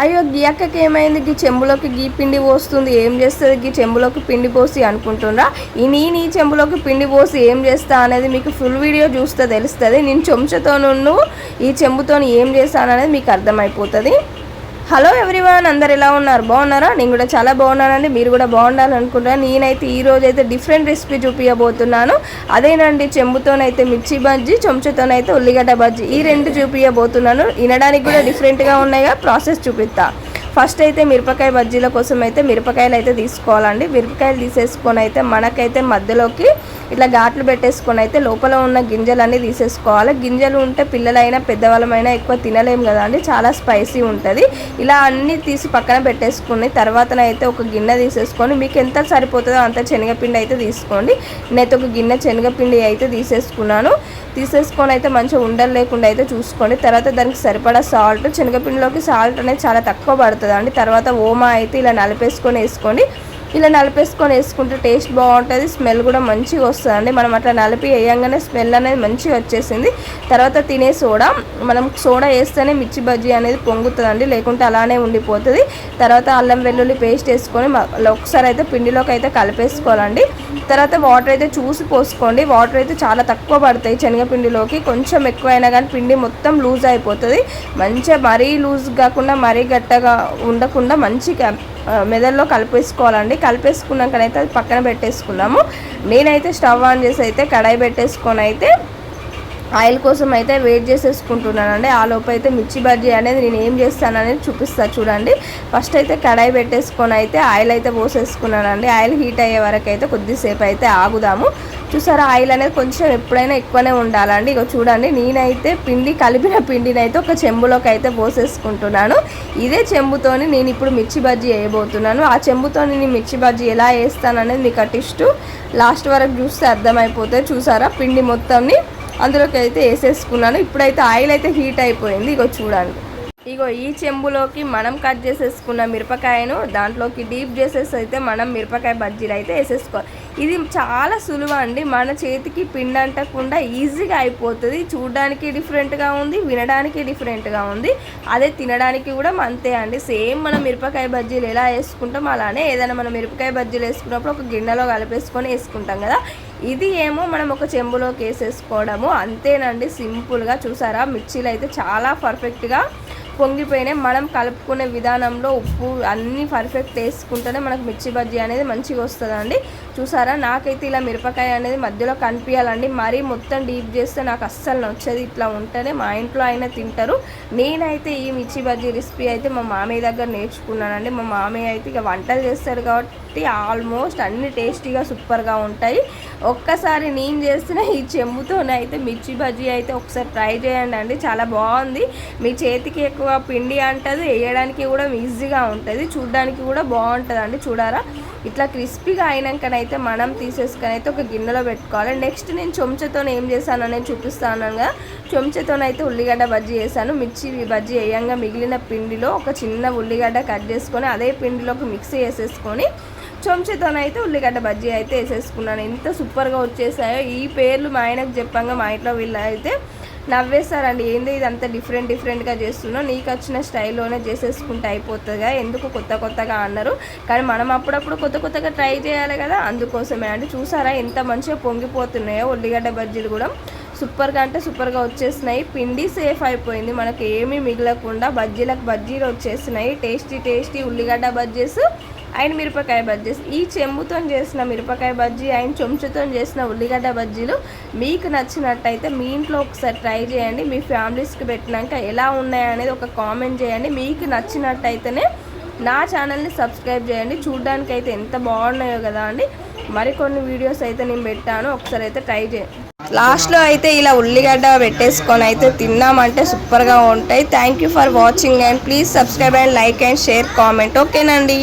అయ్యో గీ అక్కకి ఏమైంది? గీ చెంబులోకి గీ పిండి పోస్తుంది ఏం చేస్తుంది? గీ చెంబులోకి పిండి పోసి అనుకుంటుండ్రా? ఈ నేను ఈ చెంబులోకి పిండి పోసి ఏం చేస్తా అనేది మీకు ఫుల్ వీడియో చూస్తే తెలుస్తుంది. నేను చెంచాతోను ఈ చెంబుతోని ఏం చేస్తాను అనేది మీకు అర్థమైపోతుంది. హలో ఎవ్రీవన్ అందరు ఎలా ఉన్నారు? బాగున్నారా? నేను కూడా చాలా బాగున్నానండి. మీరు కూడా బాగుండాలనుకుంటున్నాను నేనైతే ఈ రోజు అయితే డిఫరెంట్ రెసిపీ చూపించబోతున్నాను అదేనండి చెంబుతోనైతే మిర్చి బజ్జీ చెంచుతోనైతే ఉల్లిగడ్డ బజ్జీ. ఈ రెండు చూపించబోతున్నాను వినడానికి కూడా డిఫరెంట్గా ఉన్నాయిగా ప్రాసెస్ చూపిస్తాను ఫస్ట్ అయితే మిరపకాయ బజ్జీల కోసం అయితే మిరపకాయలు అయితే తీసుకోవాలండి. మిరపకాయలు తీసేసుకొని అయితే మనకైతే మధ్యలోకి ఇట్లా ఘాట్లు పెట్టేసుకొని అయితే లోపల ఉన్న గింజలన్నీ తీసేసుకోవాలి. గింజలు ఉంటే పిల్లలైనా పెద్దవాళ్ళమైనా ఎక్కువ తినలేము కదా అండి చాలా స్పైసీ ఉంటుంది. ఇలా అన్నీ తీసి పక్కన పెట్టేసుకుని తర్వాతనైతే ఒక గిన్నె తీసేసుకొని మీకు ఎంత సరిపోతుందో అంత శనగపిండి అయితే తీసుకోండి. నేనైతే ఒక గిన్నె శనగపిండి అయితే తీసేసుకున్నాను. తీసేసుకొని అయితే మంచిగా ఉండలు లేకుండా అయితే చూసుకోండి. తర్వాత దానికి సరిపడా సాల్ట్ శనగపిండిలోకి సాల్ట్ అనేది చాలా తక్కువ పడుతుంది. అండి తర్వాత ఓమా అయితే ఇలా నలిపేసుకొని వేసుకోండి ఇలా నలిపేసుకొని వేసుకుంటే టేస్ట్ బాగుంటుంది స్మెల్ కూడా మంచిగా వస్తుంది అండి మనం అట్లా నలిపి వేయంగానే స్మెల్ అనేది మంచిగా వచ్చేసింది. తర్వాత తినే సోడా మనం సోడా వేస్తేనే మిర్చి బజ్జీ అనేది పొంగుతుందండి లేకుంటే అలానే ఉండిపోతుంది. తర్వాత అల్లం వెల్లుల్లి పేస్ట్ వేసుకొని ఒకసారి అయితే పిండిలోకి అయితే కలిపేసుకోవాలండి. తర్వాత వాటర్ అయితే చూసి పోసుకోండి. వాటర్ అయితే చాలా తక్కువ పడతాయి శనగపిండిలోకి. కొంచెం ఎక్కువైనా కానీ పిండి మొత్తం లూజ్ అయిపోతుంది. మంచిగా మరీ లూజ్ కాకుండా మరీ గట్టగా ఉండకుండా మంచిగా మెదడులో కలిపేసుకోవాలండి. కలిపేసుకున్నాకనైతే అది పక్కన పెట్టేసుకున్నాము నేనైతే స్టవ్ ఆన్ చేసి అయితే కడాయి పెట్టేసుకొని అయితే ఆయిల్ కోసం అయితే వెయిట్ చేసేసుకుంటున్నానండి. ఆ లోపు అయితే మిర్చి బజ్జీ అనేది నేను ఏం చేస్తాను అనేది చూపిస్తా చూడండి. ఫస్ట్ అయితే కడాయి పెట్టేసుకొని అయితే ఆయిల్ అయితే పోసేసుకున్నానండి. ఆయిల్ హీట్ అయ్యే వరకు అయితే కొద్దిసేపు అయితే ఆగుదాము. చూసారా ఆయిల్ అనేది కొంచెం ఎప్పుడైనా ఎక్కువనే ఉండాలండి. ఇక చూడండి నేనైతే పిండి కలిపిన పిండిని అయితే ఒక చెంబులోకి అయితే పోసేసుకుంటున్నాను. ఇదే చెంబుతోని నేను ఇప్పుడు మిర్చి బజ్జీ వేయబోతున్నాను. ఆ చెంబుతోని నేను మిర్చి బజ్జీ ఎలా వేస్తాను అనేది మీకు ఆ లాస్ట్ వరకు చూస్తే అర్థమైపోతే చూసారా పిండి మొత్తంని అందులోకి అయితే వేసేసుకున్నాను. ఇప్పుడైతే ఆయిల్ అయితే హీట్ అయిపోయింది. ఇక చూడండి. ఇగో ఈ చెంబులోకి మనం కట్ చేసేసుకున్న మిరపకాయను దాంట్లోకి డీప్ చేసేసి అయితే మనం మిరపకాయ బజ్జీలు అయితే వేసేసుకోవాలి. ఇది చాలా సులువు అండి. మన చేతికి పిండి అంటకుండా ఈజీగా అయిపోతుంది. చూడడానికి డిఫరెంట్గా ఉంది వినడానికి డిఫరెంట్గా ఉంది. అదే తినడానికి కూడా అంతే అండి. సేమ్ మనం మిరపకాయ బజ్జీలు ఎలా వేసుకుంటాం అలానే ఏదైనా మనం మిరపకాయ బజ్జీలు వేసుకున్నప్పుడు ఒక గిన్నెలో కలిపేసుకొని వేసుకుంటాం కదా. ఇది ఏమో మనం ఒక చెంబులోకి వేసేసుకోవడము. అంతేనండి సింపుల్గా చూసారా? మిర్చీలు అయితే చాలా పర్ఫెక్ట్గా పొంగిపోయినాయి. మనం కలుపుకునే విధానంలో ఉప్పు అన్నీ పర్ఫెక్ట్ వేసుకుంటేనే మనకు మిర్చి బజ్జీ అనేది మంచిగా వస్తుందండి. చూసారా? నాకైతే ఇలా మిరపకాయ అనేది మధ్యలో కనిపించాలండి మరీ మొత్తం డీప్ చేస్తే నాకు అస్సలు నచ్చదు. ఇట్లా ఉంటేనే మా ఇంట్లో అయినా తింటారు. నేనైతే ఈ మిర్చి బజ్జీ రెసిపీ అయితే మా మామయ్య దగ్గర నేర్చుకున్నానండి. మా మామయ్య అయితే ఇక వంటలు చేస్తారు కాబట్టి ఆల్మోస్ట్ అన్ని టేస్టీగా సూపర్గా ఉంటాయి. ఒక్కసారి నేను చేసిన ఈ చెమ్ముతోనైతే మిర్చి బజ్జీ అయితే ఒకసారి ట్రై చేయండి అండి. చాలా బాగుంది. మీ చేతికి ఎక్కువ పిండి అంటది వేయడానికి కూడా ఈజీగా ఉంటుంది చూడడానికి కూడా బాగుంటుంది అండి చూడారా? ఇట్లా క్రిస్పీగా అయినాకనైతే మనం తీసేసుకొని అయితే ఒక గిన్నెలో పెట్టుకోవాలి. నెక్స్ట్ నేను చెంచతో ఏం చేశాను అనేది చూపిస్తాను కదా చెంచతోనైతే ఉల్లిగడ్డ బజ్జీ చేశాను. మిర్చి బజ్జీ వేయంగా మిగిలిన పిండిలో ఒక చిన్న ఉల్లిగడ్డ కట్ చేసుకొని అదే పిండిలోకి మిక్సీ వేసేసుకొని చెంచాతోనైతే ఉల్లిగడ్డ బజ్జీ అయితే వేసేసుకున్నాను. ఎంత సూపర్గా వచ్చేసాయో ఈ పేర్లు మా ఆయనకు చెప్పంగా మా ఇంట్లో వీళ్ళు అయితే నవ్వేస్తారండి. ఏంది ఇది అంత డిఫరెంట్ డిఫరెంట్గా చేస్తున్నావు? నీకు వచ్చిన స్టైల్లోనే చేసేసుకుంటే అయిపోతుందిగా. ఎందుకు కొత్త కొత్తగా అన్నారు. కానీ మనం అప్పుడప్పుడు కొత్త కొత్తగా ట్రై చేయాలి కదా. అందుకోసమే అంటే చూసారా ఎంత మంచిగా పొంగిపోతున్నాయో ఉల్లిగడ్డ బజ్జీలు కూడా. సూపర్గా అంటే సూపర్గా వచ్చేసినాయి పిండి సేఫ్ అయిపోయింది. మనకి ఏమీ మిగలకుండా బజ్జీలకు బజ్జీలు వచ్చేసినాయి టేస్టీ టేస్టీ ఉల్లిగడ్డ బజ్జీస్. అండ్ మిరపకాయ బజ్జీస్ ఈ చెంబుతో చేసిన మిరపకాయ బజ్జీ అండ్ చెంచుతో చేసిన ఉల్లిగడ్డ బజ్జీలు మీకు నచ్చినట్టయితే మీ ఇంట్లో ఒకసారి ట్రై చేయండి. మీ ఫ్యామిలీస్కి పెట్టినాక ఎలా ఉన్నాయనేది ఒక కామెంట్ చేయండి. మీకు నచ్చినట్టయితేనే నా ఛానల్ని సబ్స్క్రైబ్ చేయండి. చూడడానికి అయితే ఎంత బాగున్నాయో కదా అండి. మరికొన్ని వీడియోస్ అయితే నేను పెట్టాను. ఒకసారి అయితే ట్రై చేయండి. లాస్ట్లో అయితే ఇలా ఉల్లిగడ్డ పెట్టేసుకొని అయితే తిన్నామంటే సూపర్గా ఉంటాయి. Thank you for watching and please subscribe and like and share comment ఓకేనండి.